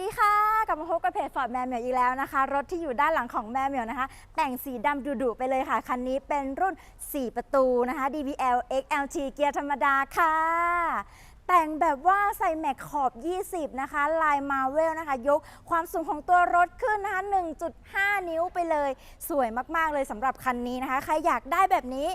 ดีค่ะ กลับมาพบกับเพจฟอร์ดแมวเหมียวอีกแล้วนะคะ รถที่อยู่ด้านหลังของแมวเหมียวนะคะ แต่งสีดำดุๆไปเลยค่ะ คันนี้เป็นรุ่น 4 ประตูนะคะ DBL XLT เกียร์ธรรมดาค่ะ แต่งแบบว่าใส่แม็กขอบ 20 นะคะ ลายมาเวลนะคะ ยกความสูงของตัวรถขึ้นนะคะ 1.5 นิ้วไปเลย สวยมากๆเลยสำหรับคันนี้นะคะ ใครอยากได้แบบนี้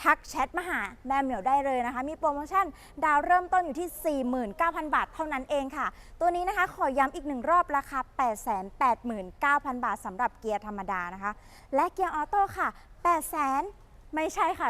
ทักแชทมาหาแม่เหมียวได้เลยนะคะ มีโปรโมชั่นดาวเริ่มต้นอยู่ที่ 49,000 บาทเท่านั้นเองค่ะ ตัวนี้นะคะขอย้ำอีกหนึ่งรอบราคา 889,000 บาทสำหรับเกียร์ธรรมดานะคะ และเกียร์ออโต้ค่ะ 8 0 0 0 0 ไม่ใช่ค่ะ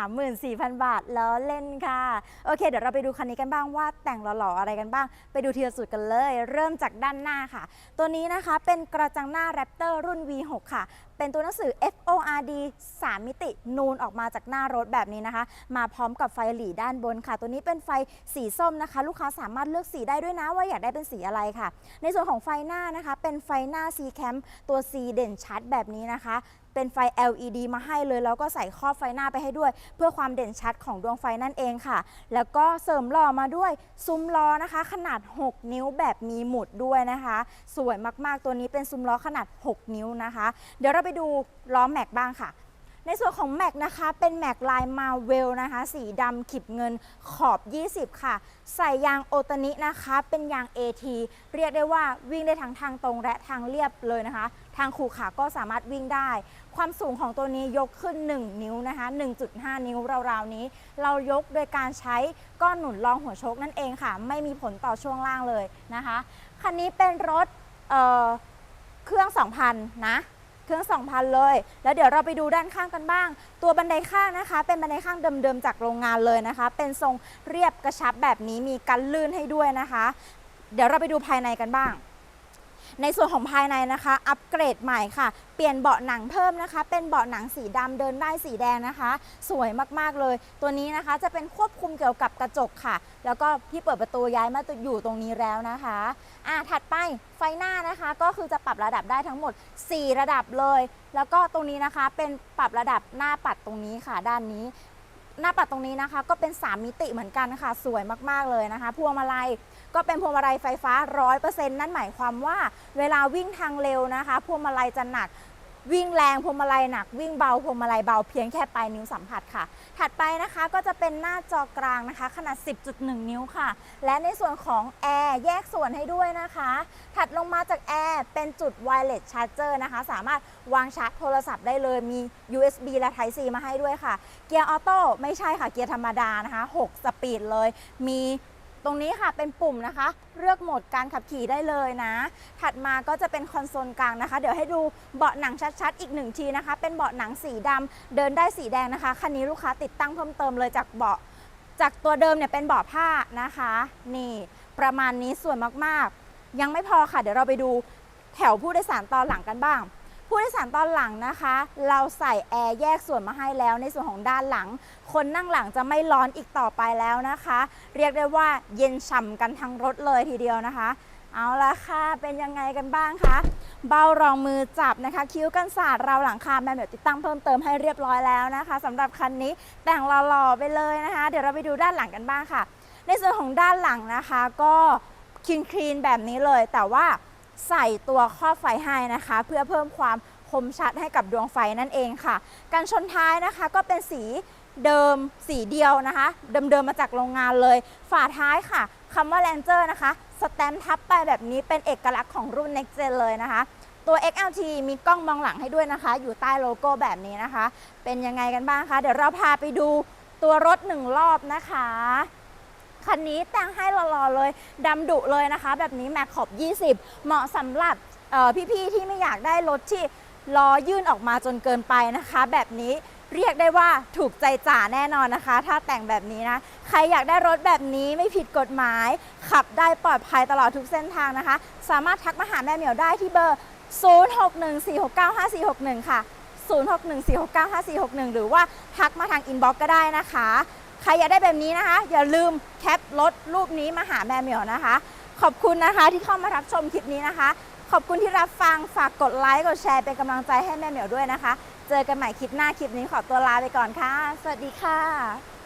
934,000 บาทล้อเล่นค่ะ โอเค เดี๋ยวเราไปดูคันนี้กันบ้างว่าแต่งหล่อๆอะไรกันบ้าง ไปดูทีละสุดกันเลย เริ่มจากด้านหน้าค่ะ ตัวนี้นะคะเป็นกระจังหน้า Raptor รุ่น V6 ค่ะ เป็นตัวหนังสือ FORD 3 มิตินูนออกมาจากหน้ารถแบบนี้นะคะ มาพร้อมกับไฟหลีด้านบนค่ะ ตัวนี้เป็นไฟสีส้มนะคะ ลูกค้าสามารถเลือกสีได้ด้วยนะว่าอยากได้เป็นสีอะไรค่ะ ในส่วนของไฟหน้านะคะ เป็นไฟหน้า C Cam ตัว C เด่นชัดแบบนี้นะคะเป็นไฟ LED มาให้เลย แล้วก็ใส่ครอบไฟหน้าไปให้ด้วย เพื่อความเด่นชัดของดวงไฟนั่นเองค่ะ แล้วก็เสริมหล่อมาด้วยซุ้มล้อนะคะ ขนาด 6 นิ้วแบบมีหมุดด้วยนะคะ สวยมากๆตัวนี้เป็นซุ้มล้อขนาด 6 นิ้วนะคะ เดี๋ยวเราไปดูล้อแม็กบ้างค่ะ ในส่วนของแม็กนะคะเป็นแม็กลายมาเวลนะคะ สีดำขีบเงินขอบ 20 ค่ะ ใส่ยางโอตานินะคะ เป็นยาง AT เรียกได้ว่าวิ่งได้ทั้งทางตรงและทางเรียบเลยนะคะ ทางขู่ขาก็สามารถวิ่งได้ ความสูงของตัวนี้ยกขึ้น 1 นิ้วนะคะ 1.5 นิ้วราวๆนี้ เรายกโดยการใช้ก้อนหนุนรองหัวโชคนั่นเองค่ะ ไม่มีผลต่อช่วงล่างเลยนะคะคันนี้เป็นรถเเครื่อง 2,000 นะ เครื่อง 2,000 เลย แล้วเดี๋ยวเราไปดูด้านข้างกันบ้าง ตัวบันไดข้างนะคะ เป็นบันไดข้างเดิมๆจากโรงงานเลยนะคะ เป็นทรงเรียบกระชับแบบนี้มีกันลื่นให้ด้วยนะคะ เดี๋ยวเราไปดูภายในกันบ้าง ในส่วนของภายในนะคะ อัปเกรดใหม่ค่ะ เปลี่ยนเบาะหนังเพิ่มนะคะ เป็นเบาะหนังสีดำเดินได้สีแดงนะคะ สวยมากๆเลย ตัวนี้นะคะจะเป็นควบคุมเกี่ยวกับกระจกค่ะ แล้วก็ที่เปิดประตูย้ายมาอยู่ตรงนี้แล้วนะคะอะถัดไปไฟหน้านะคะ ก็คือจะปรับระดับได้ทั้งหมด 4 ระดับเลย แล้วก็ตรงนี้นะคะเป็นปรับระดับหน้าปัดตรงนี้ค่ะด้านนี้ หน้าปัดตรงนี้นะคะ ก็เป็น 3 มิติเหมือนกันค่ะ สวยมากๆเลยนะคะ พวงมาลัยก็เป็นพวงมาลัยไฟฟ้า 100%นั่นหมายความว่า เวลาวิ่งทางเร็วนะคะ พวงมาลัยจะหนัก วิ่งแรงพวงมาลัยหนัก วิ่งเบาพวงมาลัยเบาเพียงแค่ปลายนิ้วสัมผัสค่ะ ถัดไปนะคะก็จะเป็นหน้าจอกลางนะคะ ขนาด 10.1 นิ้วค่ะ และในส่วนของแอร์แยกส่วนให้ด้วยนะคะ ถัดลงมาจากแอร์เป็นจุด wireless charger นะคะ สามารถวางชาร์จโทรศัพท์ได้เลยมี USB และ Type C มาให้ด้วยค่ะ เกียร์ออโต้ไม่ใช่ค่ะเกียร์ธรรมดานะคะ 6 สปีดเลยมี ตรงนี้ค่ะเป็นปุ่มนะคะ เลือกโหมดการขับขี่ได้เลยนะ ถัดมาก็จะเป็นคอนโซลกลางนะคะ เดี๋ยวให้ดูเบาะหนังชัดๆ อีกหนึ่งทีนะคะ เป็นเบาะหนังสีดำเดินได้สีแดงนะคะ คันนี้ลูกค้าติดตั้งเพิ่มเติมเลยจากเบาะ จากตัวเดิมเนี่ยเป็นเบาะผ้านะคะ นี่ประมาณนี้สวยมากๆ ยังไม่พอค่ะ เดี๋ยวเราไปดูแถวผู้โดยสารตอนหลังกันบ้าง ผู้โดยสารตอนหลังนะคะ เราใส่แอร์แยกส่วนมาให้แล้วในส่วนของด้านหลัง คนนั่งหลังจะไม่ร้อนอีกต่อไปแล้วนะคะ เรียกได้ว่าเย็นฉ่ำกันทั้งรถเลยทีเดียวนะคะ เอาละค่ะเป็นยังไงกันบ้างคะเบารองมือจับนะคะ คิ้วกันศาสตร์เราหลังคาแมนแบบติดตั้งเพิ่มเติมให้เรียบร้อยแล้วนะคะสำหรับคันนี้แต่งหล่อๆไปเลยนะคะ เดี๋ยวเราไปดูด้านหลังกันบ้างค่ะ ในส่วนของด้านหลังนะคะ ก็คินคลีนๆแบบนี้เลยแต่ว่า ใส่ตัวครอบไฟให้นะคะ เพื่อเพิ่มความคมชัดให้กับดวงไฟนั่นเองค่ะการชนท้ายนะคะก็เป็นสีเดิมสีเดียวนะคะ เดิมๆมาจากโรงงานเลย ฝาท้ายค่ะคำว่า Ranger นะคะสแตมทับไปแบบนี้เป็นเอกลักษณ์ของรุ่น Next Gen เลยนะคะ ตัว XLT มีกล้องมองหลังให้ด้วยนะคะ อยู่ใต้โลโก้แบบนี้นะคะ เป็นยังไงกันบ้างคะ เดี๋ยวเราพาไปดูตัวรถหนึ่งรอบนะคะ คันนี้แต่งให้หล่อๆเลยดำดุเลยนะคะ แบบนี้แม็กขอบ 20 เหมาะสำหรับพี่ๆที่ไม่อยากได้รถที่ล้อยื่นออกมาจนเกินไปนะคะ แบบนี้เรียกได้ว่าถูกใจจ่าแน่นอนนะคะ ถ้าแต่งแบบนี้นะ ใครอยากได้รถแบบนี้ไม่ผิดกฎหมาย ขับได้ปลอดภัยตลอดทุกเส้นทางนะคะ สามารถทักมาหาแม่เหมียวได้ที่เบอร์ 0614695461 ค่ะ 0614695461 หรือว่าทักมาทางอินบ็อกก็ได้นะคะ ใครอยากได้แบบนี้นะคะ อย่าลืมแคปรถรูปนี้มาหาแม่เหมียวนะคะ ขอบคุณนะคะที่เข้ามารับชมคลิปนี้นะคะ ขอบคุณที่รับฟังฝากกดไลค์กดแชร์เป็นกำลังใจให้แม่เหมียวด้วยนะคะ เจอกันใหม่คลิปหน้าคลิปนี้ขอตัวลาไปก่อนค่ะ สวัสดีค่ะ